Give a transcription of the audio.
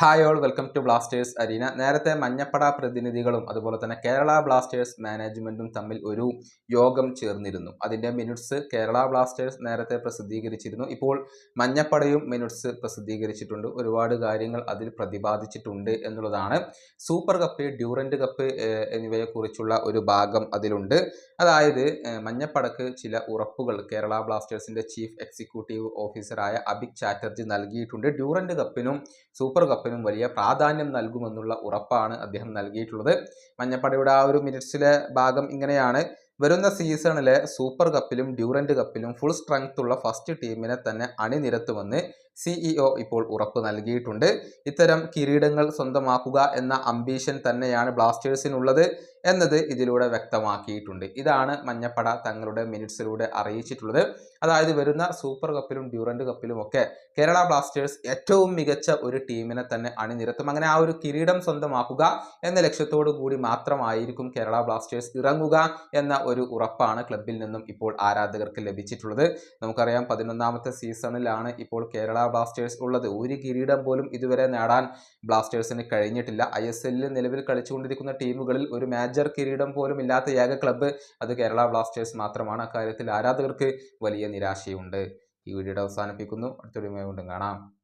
Hi all welcome to blasters arena Manjappada മഞ്ഞപ്പട പ്രതിനിധികളും അതുപോലെ തന്നെ കേരള ബ്ലാസ്റ്റേഴ്സ് മാനേജ്മെന്റും തമ്മിൽ ഒരു യോഗം ചേർന്നിരുന്നു. അതിന്റെ മിനിറ്റ്സ് കേരള ബ്ലാസ്റ്റേഴ്സ് നേരത്തെ പ്രസിദ്ധീകരിച്ചിരുന്നു. ഇപ്പോൾ മഞ്ഞപ്പടയും മിനിറ്റ്സ് പ്രസിദ്ധീകരിച്ചിട്ടുണ്ട്. ഒരുപാട് കാര്യങ്ങൾ അതിൽ പ്രതിപാദിച്ചിട്ടുണ്ട് എന്നുള്ളതാണ്. സൂപ്പർ കപ്പ് ഡ്യൂറന്റ് കപ്പ് എന്നിവയെക്കുറിച്ചുള്ള ഒരു ഭാഗം അതിലുണ്ട്. അതായത് മഞ്ഞപ്പടക്ക് ചില ഉറപ്പുകൾ കേരള ബ്ലാസ്റ്റേഴ്സിന്റെ ചീഫ് എക്സിക്യൂട്ടീവ് ഓഫീസറായ അഭിക് ചാറ്റർജി നൽകിയിട്ടുണ്ട്. ഡ്യൂറന്റ് കപ്പിനും സൂപ്പർ കപ്പിനും വലിയ പ്രാധാന്യം നൽകുമെന്നുള്ള ഉറപ്പാണ് അദ്ദേഹം നൽകിയിട്ടുള്ളത്. മഞ്ഞപ്പടയുടെ ആ ഒരു മിനിറ്റ്സിലെ ഭാഗം ഇങ്ങനെയാണ്. വരുന്ന സീസണിലെ സൂപ്പർ കപ്പിലും ഡ്യൂറന്റ് കപ്പിലും ഫുൾ സ്ട്രെങ്ത് ഉള്ള ഫസ്റ്റ് ടീമിനെ തന്നെ അണിനിരത്തുമെന്ന് സിഇഒ ഇപ്പോൾ ഉറപ്പ് നൽകിയിട്ടുണ്ട്. ഇത്തരം കിരീടങ്ങൾ സ്വന്തമാക്കുക എന്ന അംബീഷൻ തന്നെയാണ് ബ്ലാസ്റ്റേഴ്സിനുള്ളത്. എന്നത് ഇതിലൂടെ വ്യക്തമാക്കിയിട്ടുണ്ട്. ഇതാണ് മഞ്ഞപ്പട തങ്ങളുടെ മിനിറ്റ്സിലൂടെ അറിയിച്ചിട്ടുള്ളത്. അതായത് വരുന്ന സൂപ്പർ കപ്പിലും ഡ്യൂറന്റ് കപ്പിലും ഒക്കെ കേരള ബ്ലാസ്റ്റേഴ്സ് ഏറ്റവും മികച്ച ഒരു ടീമിനെ തന്നെ അണിനിരത്തും. അങ്ങനെ ആ ഒരു കിരീടം സ്വന്തമാക്കുക എന്ന ലക്ഷ്യത്തോടു കൂടി മാത്രമായിരിക്കും കേരള ബ്ലാസ്റ്റേഴ്സ് ഇറങ്ങുക എന്ന ഒരു ഉറപ്പാണ് ക്ലബിൽ നിന്നും ഇപ്പോൾ ആരാധകർക്ക് ലഭിച്ചിട്ടുള്ളത്. നമുക്കറിയാം പതിനൊന്നാമത്തെ സീസണിലാണ് ഇപ്പോൾ കേരള ബ്ലാസ്റ്റേഴ്സ് ഉള്ളത്. ഒരു കിരീടം പോലും ഇതുവരെ നേടാൻ ബ്ലാസ്റ്റേഴ്സിന് കഴിഞ്ഞിട്ടില്ല. ഐ എസ് എല്ലിൽ നിലവിൽ കളിച്ചുകൊണ്ടിരിക്കുന്ന ടീമുകളിൽ ഒരു മേജർ കിരീടം പോലും ഇല്ലാത്ത ഏക ക്ലബ്ബ് അത് കേരള ബ്ലാസ്റ്റേഴ്സ് മാത്രമാണ്. അക്കാര്യത്തിൽ ആരാധകർക്ക് വലിയ നിരാശയുണ്ട്. ഈ വീഡിയോയുടെ അവസാനിപ്പിക്കുന്നു. അടുത്തൊരു വീണ്ടും കാണാം.